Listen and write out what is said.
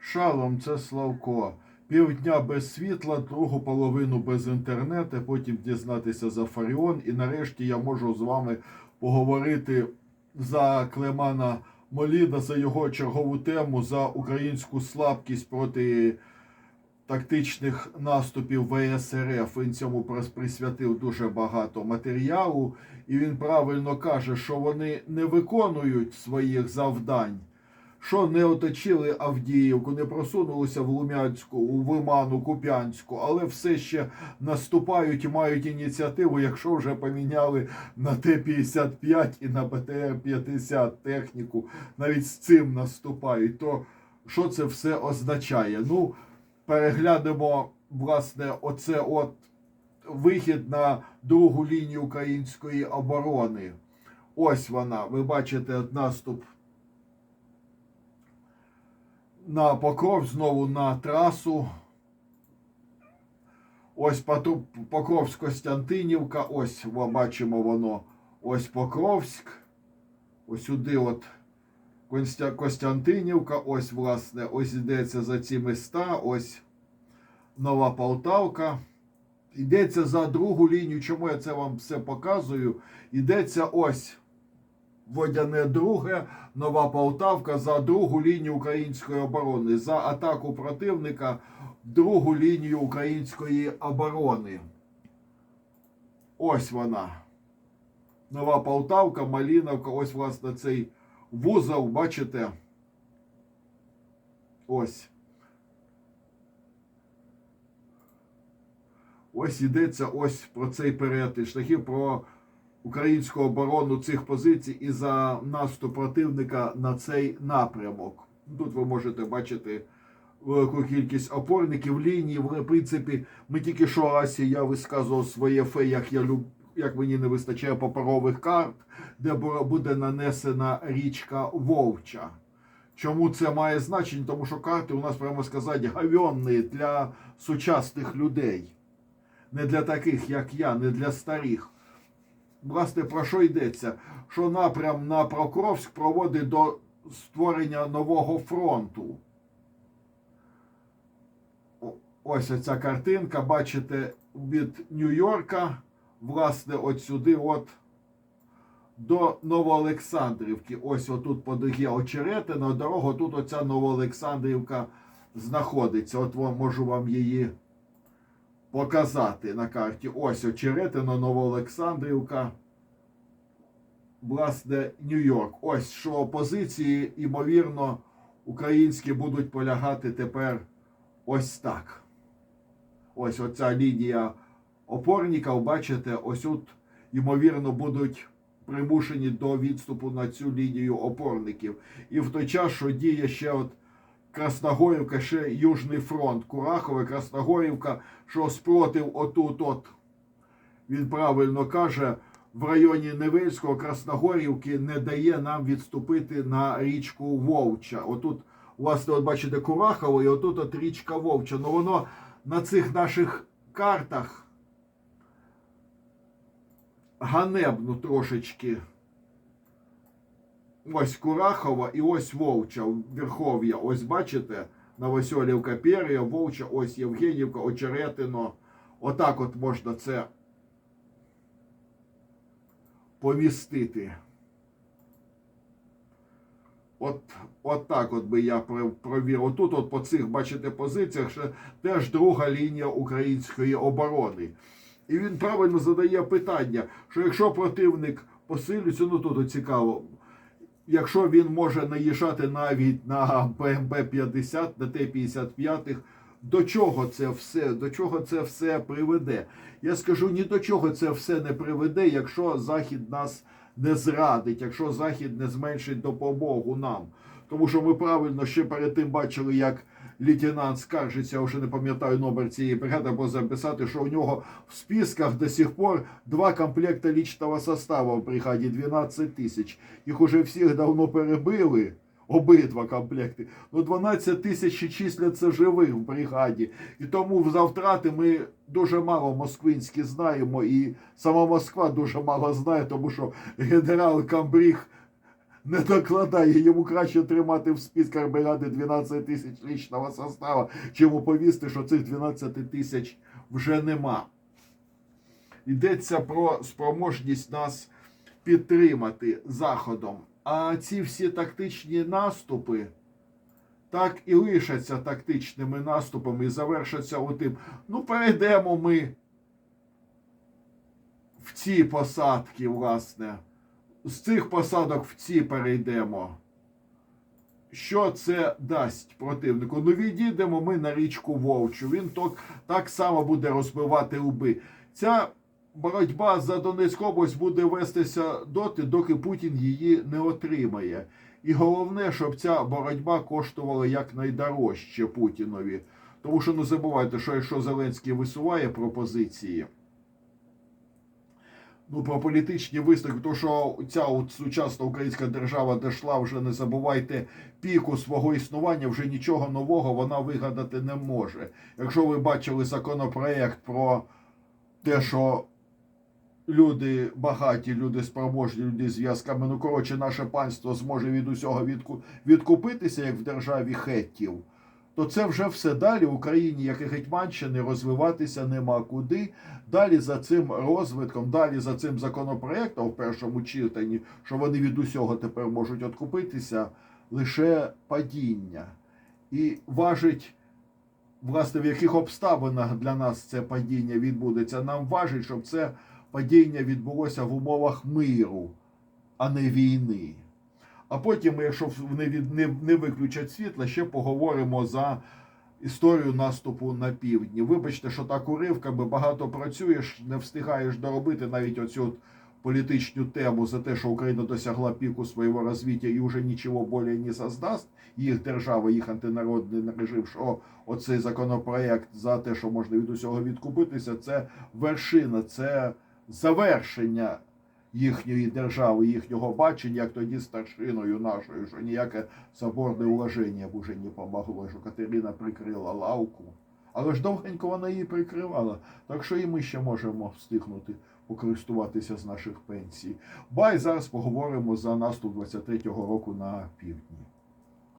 Шалом, це Славко. Півдня без світла, другу половину без інтернету, потім дізнатися за Фаріон. І нарешті я можу з вами поговорити за Клемана Моліда, за його чергову тему, за українську слабкість проти тактичних наступів ВСРФ. Він цьому присвятив дуже багато матеріалу, і він правильно каже, що вони не виконують своїх завдань. Що не оточили Авдіївку, не просунулися в Лумянську, у Виману, Куп'янську, але все ще наступають і мають ініціативу, якщо вже поміняли на Т-55 і на БТР-50 техніку, навіть з цим наступають, то що це все означає? Ну, переглянемо, власне, оце от вихід на другу лінію української оборони. Ось вона. Ви бачите наступ на Покров, знову на трасу. Ось Покровськ Костянтинівка. Ось бачимо воно. Ось Покровськ. Ось сюди от Костянтинівка. Ось, власне, ось йдеться за ці міста. Ось Нова Полтавка. Йдеться за другу лінію. Чому я це вам все показую? Йдеться ось Водяне друге, Нова Полтавка за другу лінію української оборони, за атаку противника другу лінію української оборони. Ось вона. Нова Полтавка, Маліновка, ось, власне, цей вузол, бачите? Ось. Ось йдеться ось про цей перетин шляхів, про українську оборону цих позицій і за наступ противника на цей напрямок. Тут ви можете бачити велику кількість опорників лінії. В принципі, ми тільки що Асі я висказував своє фе, як я люб... як мені не вистачає паперових карт, де буде нанесена річка Вовча. Чому це має значення? Тому що карти у нас, прямо сказати, гавьонні для сучасних людей. Не для таких, як я, не для старих. Власне, про що йдеться? Що напрям на Прокровськ проводить до створення нового фронту. Ось оця картинка, бачите, від Нью-Йорка, власне, от сюди, от до Новоолександрівки. Ось отут по є очеретина дорога, тут оця Новоолександрівка знаходиться. От можу вам її показати на карті. Ось очеретина, Новоолександрівка, власне, Нью-Йорк. Ось що позиції, ймовірно, українські будуть полягати тепер ось так. Ось оця лінія опорників, бачите, ось тут, ймовірно, будуть примушені до відступу на цю лінію опорників. І в той час, що діє ще от Красногорівка, ще Южний фронт, Курахове, Красногорівка, що спротив отут, от він правильно каже, в районі Невельського Красногорівки не дає нам відступити на річку Вовча. Отут, власне, от бачите, Курахово, і отут от річка Вовча. Ну воно на цих наших картах ганебно трошечки. Ось Курахова і ось Вовча, Верхов'я. Ось бачите, Новосьолівка, Пер'я, Вовча, ось Євгенівка, Очеретино. Отак от можна це помістити. От, от так от би я про- провів. Отут, от по цих, бачите, позиціях ще теж друга лінія української оборони. І він правильно задає питання, що якщо противник посилюється, ну тут цікаво, якщо він може наїжджати навіть на БМБ-50, на Т-55, до чого це все, до чого це все приведе? Я скажу, ні до чого це все не приведе, якщо Захід нас не зрадить, якщо Захід не зменшить допомогу нам. Тому що ми правильно ще перед тим бачили, як лейтенант скаржиться, я вже не пам'ятаю номер цієї бригади, або записати, що у нього в списках до сих пор два комплекта личного состава в бригаді 12 тисяч. Їх уже всіх давно перебили. Обидва комплекти. Ну 12 тисяч числяться живих в бригаді. І тому за втрати ми дуже мало москвинські знаємо, і сама Москва дуже мало знає, тому що генерал Камбріг не докладає. Йому краще тримати в списках бригади 12 тисяч лічного составу, чим оповісти, що цих 12 тисяч вже нема. Йдеться про спроможність нас підтримати Заходом. А ці всі тактичні наступи так і лишаться тактичними наступами і завершаться отим. Ну, перейдемо ми в ці посадки, власне. З цих посадок в ці перейдемо. Що це дасть противнику? Ну, відійдемо ми на річку Вовчу. Він так, так само буде розбивати лби. Ця боротьба за Донецьку область буде вестися доти, доки Путін її не отримає. І головне, щоб ця боротьба коштувала якнайдорожче Путінові. Тому що не забувайте, що якщо Зеленський висуває пропозиції, ну про політичні висновки, то що ця от сучасна українська держава дійшла вже не забувайте піку свого існування, вже нічого нового вона вигадати не може. Якщо ви бачили законопроект про те, що люди багаті, люди спроможні, люди з зв'язками, ну коротше, наше панство зможе від усього відку... відкупитися, як в державі хеттів, то це вже все далі в Україні, як і Гетьманщини, розвиватися нема куди. Далі за цим розвитком, далі за цим законопроектом в першому читанні, що вони від усього тепер можуть відкупитися, лише падіння. І важить, власне, в яких обставинах для нас це падіння відбудеться. Нам важить, щоб це падіння відбулося в умовах миру, а не війни. А потім, якщо не, від, не, не виключать світла, ще поговоримо за історію наступу на півдні. Вибачте, що так уривками багато працюєш, не встигаєш доробити навіть оцю от політичну тему за те, що Україна досягла піку свого розвиття і вже нічого більше не создасть, їх держава, їх антинародний режим, що оцей законопроект за те, що можна від усього відкупитися, це вершина, це завершення їхньої держави, їхнього бачення, як тоді старшиною нашою, що ніяке соборне уваження б уже не помогло, що Катерина прикрила лавку. Але ж довгенько вона її прикривала, так що і ми ще можемо встигнути покористуватися з наших пенсій. Бай зараз поговоримо за наступ 23-го року на півдні.